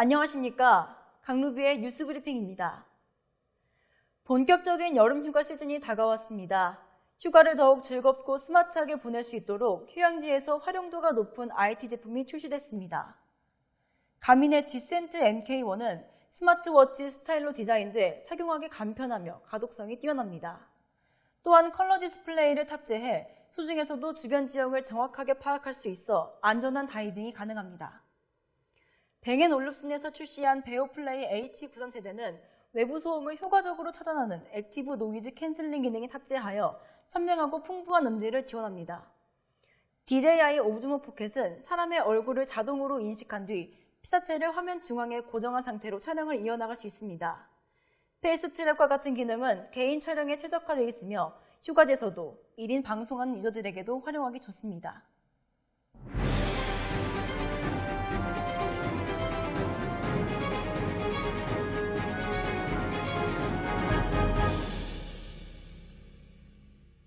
안녕하십니까. 강루비의 뉴스 브리핑입니다. 본격적인 여름 휴가 시즌이 다가왔습니다. 휴가를 더욱 즐겁고 스마트하게 보낼 수 있도록 휴양지에서 활용도가 높은 IT 제품이 출시됐습니다. 가민의 디센트 MK1은 스마트워치 스타일로 디자인돼 착용하기 간편하며 가독성이 뛰어납니다. 또한 컬러 디스플레이를 탑재해 수중에서도 주변 지형을 정확하게 파악할 수 있어 안전한 다이빙이 가능합니다. 뱅앤 올룹슨에서 출시한 베오플레이 H93 세대는 외부 소음을 효과적으로 차단하는 액티브 노이즈 캔슬링 기능이 탑재하여 선명하고 풍부한 음질을 지원합니다. DJI 오즈모 포켓은 사람의 얼굴을 자동으로 인식한 뒤 피사체를 화면 중앙에 고정한 상태로 촬영을 이어나갈 수 있습니다. 페이스 트랩과 같은 기능은 개인 촬영에 최적화되어 있으며 휴가지에서도 1인 방송하는 유저들에게도 활용하기 좋습니다.